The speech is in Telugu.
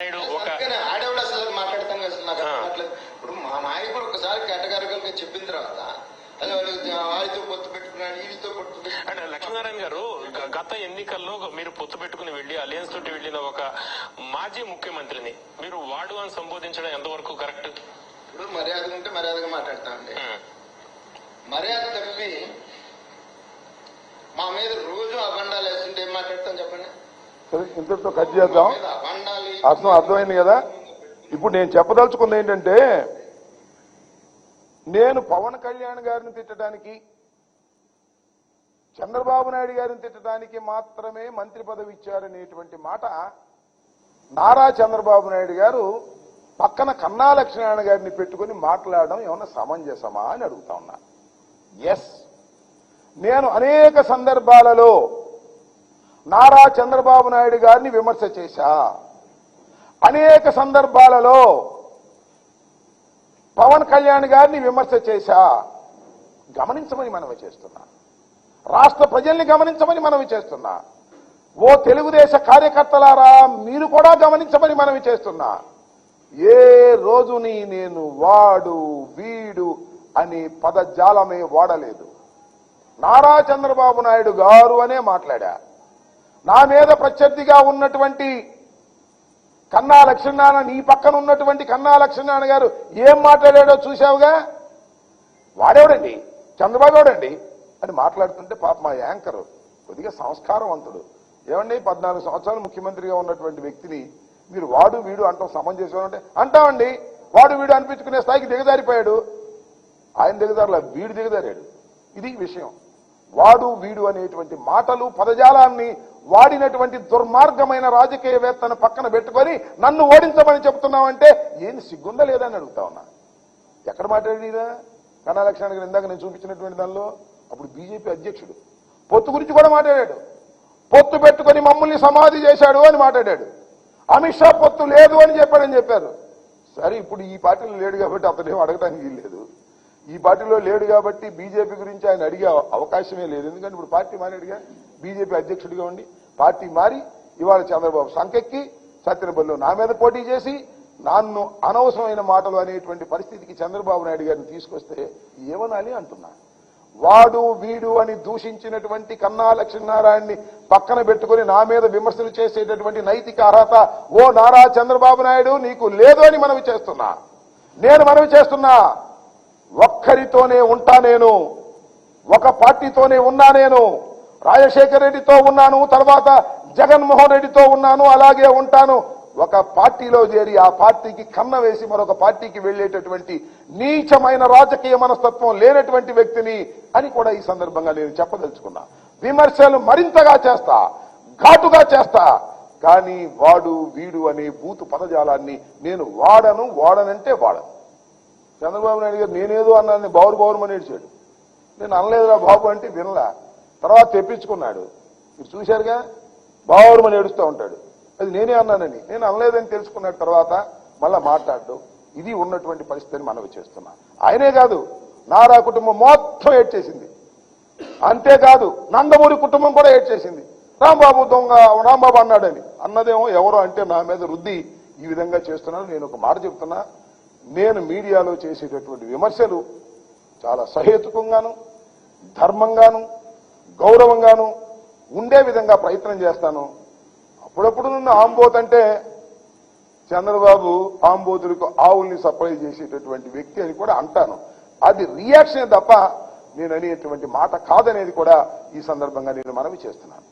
ఆడేవాడు అసలు మాట్లాడతాను అసలు నాకు. ఇప్పుడు మా నాయకుడు ఒకసారి కేటగారికల్గా చెప్పిన తర్వాత వాడితో పొత్తు పెట్టుకున్నాడు వీడితో పొత్తు అంటే లక్ష్మీనారాయణ గారు గత ఎన్నికల్లో మీరు పొత్తు పెట్టుకుని వెళ్ళి అలయన్స్ తోటి వెళ్ళిన ఒక మాజీ ముఖ్యమంత్రిని మీరు వాడు అని సంబోధించడం ఎంతవరకు కరెక్ట్? ఇప్పుడు మర్యాద ఉంటే మర్యాదగా మాట్లాడతామండి మర్యాద తప్పి మా మీద రోజు అబండాలు వేస్తుంటే ఏం మాట్లాడతాం చెప్పండి? సరే ఇంతటితో కట్ చేద్దాం. అర్థం అర్థమైంది కదా? ఇప్పుడు నేను చెప్పదలుచుకుంది ఏంటంటే నేను పవన్ కళ్యాణ్ గారిని తిట్టడానికి చంద్రబాబు నాయుడు గారిని తిట్టడానికి మాత్రమే మంత్రి పదవి ఇచ్చారనేటువంటి మాట నారా చంద్రబాబు నాయుడు గారు పక్కన కన్నా లక్ష్మీనారాయణ గారిని పెట్టుకుని మాట్లాడడం ఏమన్నా సమంజసమా అని అడుగుతా ఉన్నా. ఎస్ నేను అనేక సందర్భాలలో నారా చంద్రబాబు నాయుడు గారిని విమర్శ చేశా. అనేక సందర్భాలలో పవన్ కళ్యాణ్ గారిని విమర్శ చేశా. గమనించమని మనవి చేస్తున్నా. రాష్ట్ర ప్రజల్ని గమనించమని మనవి చేస్తున్నా. ఓ తెలుగుదేశ కార్యకర్తలారా మీరు కూడా గమనించమని మనవి చేస్తున్నా. ఏ రోజుని నేను వాడు వీడు అనే పదజాలమే వాడలేదు. నారా చంద్రబాబు నాయుడు గారు అనే మాట్లాడా. నా మీద ప్రత్యర్థిగా ఉన్నటువంటి కన్నా లక్ష్మీనారాయణ నీ పక్కన ఉన్నటువంటి కన్నా లక్ష్మీనారాయణ గారు ఏం మాట్లాడాడో చూశావుగా? వాడేవాడండి? చంద్రబాబు ఎవడండి? అని మాట్లాడుతుంటే పాప మా యాంకర్ కొద్దిగా సంస్కారవంతుడు. ఏమండి పద్నాలుగు సంవత్సరాలు ముఖ్యమంత్రిగా ఉన్నటువంటి వ్యక్తిని మీరు వాడు వీడు అంటాం సమంజసం అంటే అంటామండి. వాడు వీడు అనిపించుకునే స్థాయికి దిగజారిపోయాడు. ఆయన దిగజారులా వీడు దిగజారాడు. ఇది విషయం. వాడు వీడు అనేటువంటి మాటలు పదజాలాన్ని వాడినటువంటి దుర్మార్గమైన రాజకీయవేత్తను పక్కన పెట్టుకొని నన్ను ఓడించమని చెప్తున్నావంటే ఏం సిగ్గుందా లేదని అడుగుతా ఉన్నా. ఎక్కడ మాట్లాడినా కన్నా లక్ష్మణ్ గారు ఇందాక నేను చూపించినటువంటి దానిలో అప్పుడు బీజేపీ అధ్యక్షుడు. పొత్తు గురించి కూడా మాట్లాడాడు. పొత్తు పెట్టుకొని మమ్మల్ని సమాధి చేశాడు అని మాట్లాడాడు. అమిత్ షా పొత్తు లేదు అని చెప్పాడని చెప్పారు. సరే ఇప్పుడు ఈ పార్టీలో లేడు కాబట్టి అతనేం అడగడానికి వీల్లేదు. ఈ పార్టీలో లేడు కాబట్టి బీజేపీ గురించి ఆయన అడిగే అవకాశమే లేదు. ఎందుకంటే ఇప్పుడు పార్టీ మారాడుగా బీజేపీ అధ్యక్షుడిగా ఉండి పార్టీ మారి ఇవాళ చంద్రబాబు సంకెక్కి సత్యనపల్లిలో నా మీద పోటీ చేసి నన్ను అనవసరమైన మాటలు అనేటువంటి పరిస్థితికి చంద్రబాబు నాయుడు గారిని తీసుకొస్తే ఏమనాలి అంటున్నా. వాడు వీడు అని దూషించినటువంటి కన్నా లక్ష్మీనారాయణని పక్కన పెట్టుకుని నా మీద విమర్శలు చేసేటటువంటి నైతిక అర్హత ఓ నారా చంద్రబాబు నాయుడు నీకు లేదు అని మనవి చేస్తున్నా. నేను మనవి చేస్తున్నా. ఒక్కరితోనే ఉంటా నేను. ఒక పార్టీతోనే ఉన్నా నేను. రాజశేఖర రెడ్డితో ఉన్నాను తర్వాత జగన్మోహన్ రెడ్డితో ఉన్నాను అలాగే ఉంటాను. ఒక పార్టీలో చేరి ఆ పార్టీకి కన్న వేసి మరొక పార్టీకి వెళ్ళేటటువంటి నీచమైన రాజకీయ మనస్తత్వం లేనటువంటి వ్యక్తిని అని కూడా ఈ సందర్భంగా నేను చెప్పదలుచుకున్నా. విమర్శలు మరింతగా చేస్తా ఘాటుగా చేస్తా. కానీ వాడు వీడు అనే బూతు పదజాలాన్ని నేను వాడను వాడనంటే వాడను. చంద్రబాబు నాయుడు గారు నేనేదో అన్నాను బావురు బావురమని ఏడ్చాడు. నేను అనలేదురా బాబు అంటే వినలా. తర్వాత తెప్పించుకున్నాడు. మీరు చూశారుగా? బావురమని ఏడుస్తూ ఉంటాడు. అది నేనే అన్నానని. నేను అనలేదని తెలుసుకున్న తర్వాత మళ్ళా మాట్లాడు ఇది ఉన్నటువంటి పరిస్థితిని మనవి చేస్తున్నా. ఆయనే కాదు నారా కుటుంబం మొత్తం ఏడ్చేసింది. అంతేకాదు నందమూరి కుటుంబం కూడా ఏడ్చేసింది. రాంబాబు దొంగ రాంబాబు అన్నాడని. అన్నదేమో ఎవరో అంటే నా మీద రుద్ది ఈ విధంగా చేస్తున్నాను నేను ఒక మాట చెప్తున్నా. నేను మీడియాలో చేసేటటువంటి విమర్శలు చాలా సహేతుకంగాను ధర్మంగాను గౌరవంగాను ఉండే విధంగా ప్రయత్నం చేస్తాను. అప్పుడప్పుడు నన్ను ఆంబోత్ అంటే చంద్రబాబు ఆంబోతులకు ఆవుల్ని సప్లై చేసేటటువంటి వ్యక్తి అని కూడా అంటాను. అది రియాక్షన్ తప్ప నేను అనేటువంటి మాట కాదనేది కూడా ఈ సందర్భంగా నేను మనవి చేస్తున్నాను.